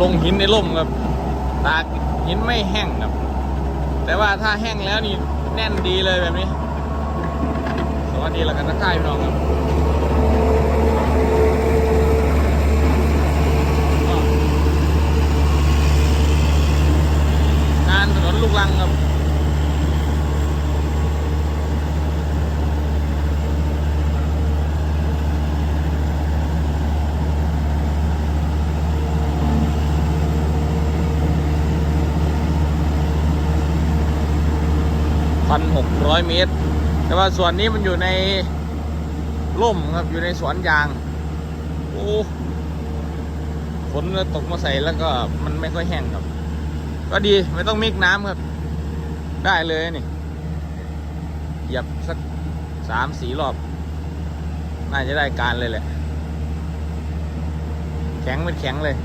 ลงหินในร่มครับ ตากหินไม่แห้งครับ แต่ว่าถ้าแห้งแล้วนี่แน่นดีเลยแบบนี้ สวัสดีแล้วกันทักทายพี่น้องครับ 1,600 เมตร แต่ว่าส่วนนี้มันอยู่ในร่มครับอยู่ในสวนยาง โอ้ฝนตกมาใส่แล้วก็มันไม่ค่อยแห้งครับ ก็ดีไม่ต้องมิกน้ำครับ ได้เลยนี่เหยียบสักสามสี่รอบ น่าจะได้การเลยแหละ แข็งเป็นแข็งเลย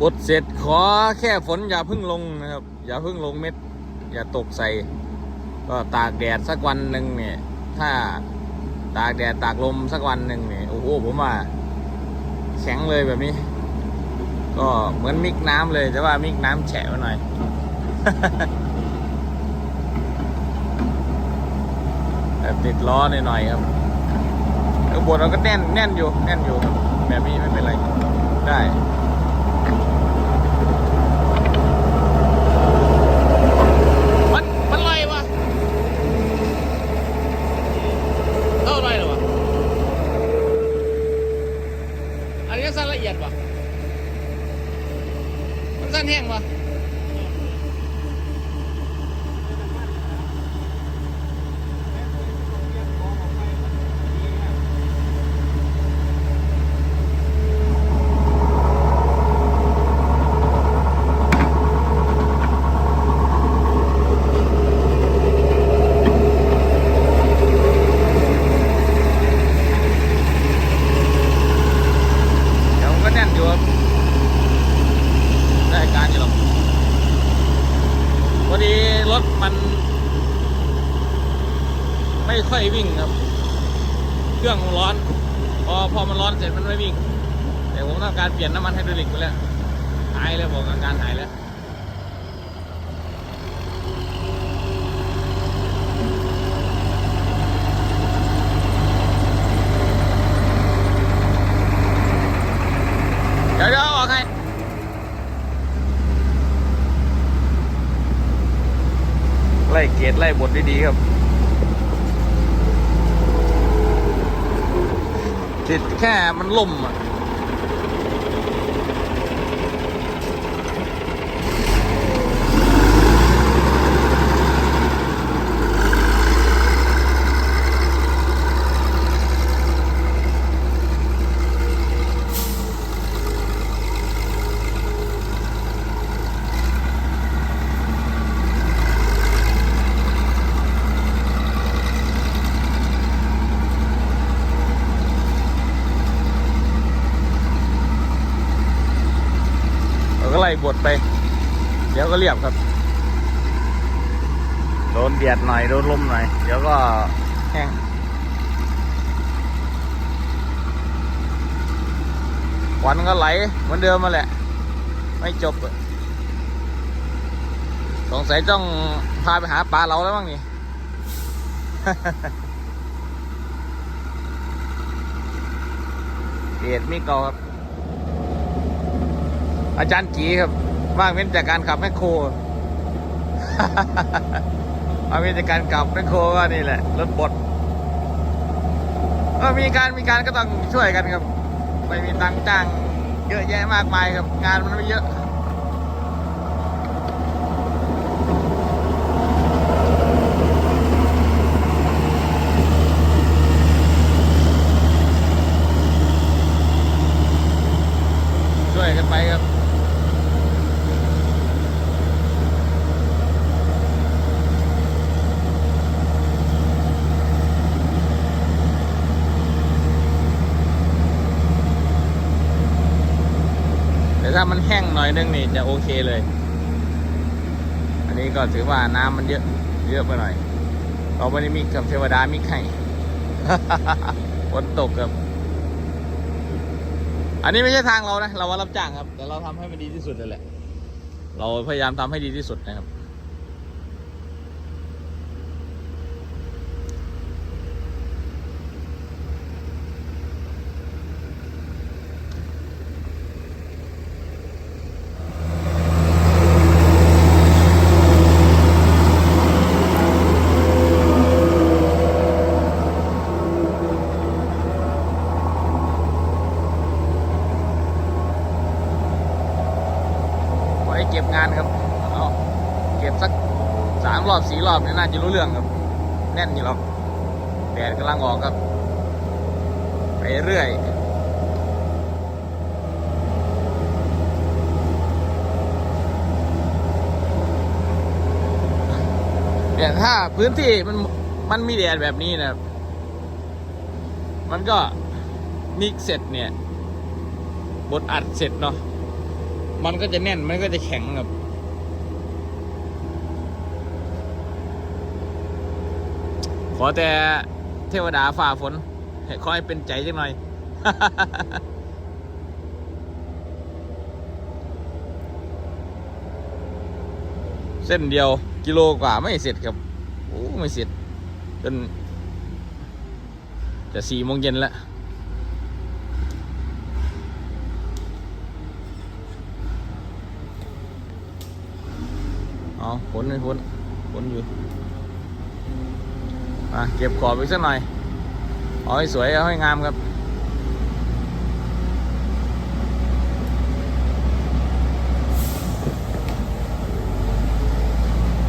บดเสร็จขอแค่ฝนอย่าพึ่งลงนะครับ อย่าพึ่งลงเม็ด อย่าตกใส่ ก็ตากแดดสักวันหนึ่งเนี่ย ถ้าตากแดดตากลมสักวันหนึ่งเนี่ยโอ้โหผมว่าแข็งเลยแบบนี้ ก็เหมือนมิกน้ำเลยแต่ว่ามิกน้ำแฉะไปหน่อยแบบติดล้อหน่อยๆครับข้างบนเราก็แน่นแน่นอยู่แน่นอยู่ครับแบบนี้ไม่เป็นไรได้ มันมันลอยวะเท่าไรหรอวะ อันนี้สั้นละเอียดวะ มันสั้นแห้งวะเดี๋ยวมันก็แน่นอยู่ครับได้การอยู่หรอกพอดีรถมัน ไม่ ค่อยวิ่งครับ เครื่องมันร้อน พอพอมันร้อนเสร็จมันไม่วิ่ง แต่ผมต้องการเปลี่ยนน้ำมันไฮดรอลิกไปแล้วหายเลยบอกอาการหายแล้วเดี๋ยวเดี๋ยวออกให้ไล่เกียรไล่บทดีๆครับ ติดแค่มันล่มอะ บทไป เดี๋ยวก็เรียบครับ โดนเดียดหน่อยโดนลมหน่อย เดี๋ยวก็แห้งวันก็ไหลเหมือนเดิมมาแหละ ไม่จบอะสงสัยต้องพาไปหาปลาเราแล้วมั้งนี่เดียดมีเก่าครับ อาจารย์กีครับว่างเว้นจากการขับแมคโครว่างเว้นจากการขับแมคโครก็นี่แหละรถบดก็มีการมีการก็ต้องช่วยกันครับไม่มีตังค์จ้างเยอะแยะมากมายครับงานมันไม่เยอะช่วยกันไปครับ แต่ ถ้ามันแห้งหน่อยนึงนี่จะโอเคเลย อันนี้ก็ถือว่าน้ำมันเยอะเยอะไปหน่อย เราไม่ได้มีกับเทวดามิกให้ฝนตกครับ อันนี้ไม่ใช่ทางเรานะ เราว่ารับจ้างครับ แต่เราทำให้มันดีที่สุดเลยแหละ เราพยายามทำให้ดีที่สุดนะครับ ไว้เก็บงานครับเอา เก็บสักสามรอบสี่รอบเนี่ยน่าจะรู้เรื่องครับ แน่นอยู่หรอกแดดกำลังออกครับ ไปเรื่อยเนี่ยถ้าพื้นที่มันมันมีแดดแบบนี้นะครับ มันก็มิกเสร็จเนี่ยบดอัดเสร็จเนาะมันก็จะแน่นมันก็จะแข็งครับ อแต่เทวดาฝ่าฝนให้คอยเป็นใจจังหน่อย เส้นเดียวกิโลกว่าไม่เสร็จครับ โอ้ ไม่เสร็จจนจะสี่โมงเย็นแล้วเอาผลไม่พ้นผลอยู่ มาเก็บขอบอีกสักหน่อยเอาให้สวยเอาให้งามครับ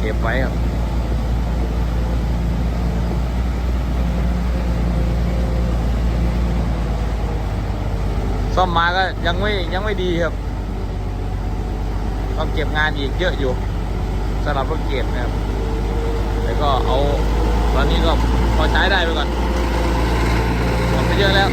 เก็บไว้ครับซ่อมมาก็ยังไม่ยังไม่ดีครับต้องเก็บงานอีกเยอะอยู่สำหรับรถเก็บนะครับแต่ก็เอา ตอนนี้ก็พอใช้ได้ไปก่อนหมดไปเยอะแล้ว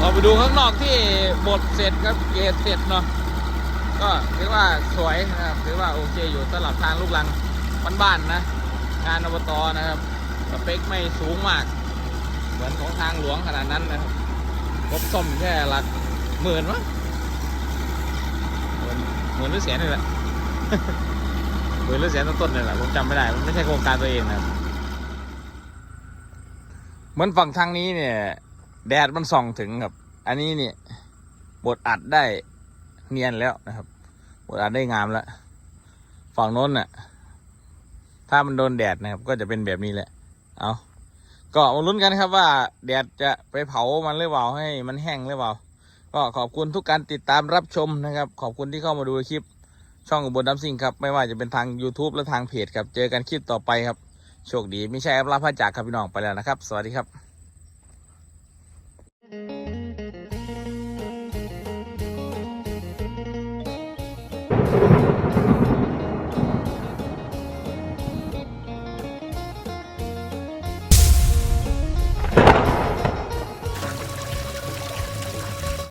เรา ไปดูข้างนอกที่บดเสร็จครับเกตเสร็จเนาะก็ถือว่าสวยนะครับถือว่าโอเคอยู่สำหรับทางลูกลังบ้านๆนะงานอบตนะครับสเปคไม่สูงมาก เหมือนของทางหลวงขนาดนั้นนะครับงบซ่อมแค่หลักหมื่นมั้งหมื่นหมื่นหรือแสนนี่แหละหมื่นหรือแสนต้นๆนี่แหละผมจำไม่ได้มันไม่ใช่โครงการตัวเองนะครับเหมือนฝั่งทางนี้เนี่ย แดดมันส่องถึงครับ อันนี้เนี่ยบดอัดได้เนียนแล้วนะครับบดอัดได้งามแล้ว ฝั่งโน้นน่ะ ถ้ามันโดนแดดนะครับ ก็จะเป็นแบบนี้แหละ เอาก็มาลุ้นกันครับว่า แดดจะไปเผามันหรือเปล่าให้มันแห้งหรือเปล่า ก็ขอบคุณทุกการติดตามรับชมนะครับ ขอบคุณที่เข้ามาดูคลิป ช่องอุบลดัมซิงครับ ไม่ว่าจะเป็นทาง YouTube และทางเพจครับ เจอกันคลิปต่อไปครับ โชคดีไม่ใช่ครับลาพระจากครับพี่น้องไปแล้วนะครับ สวัสดีครับ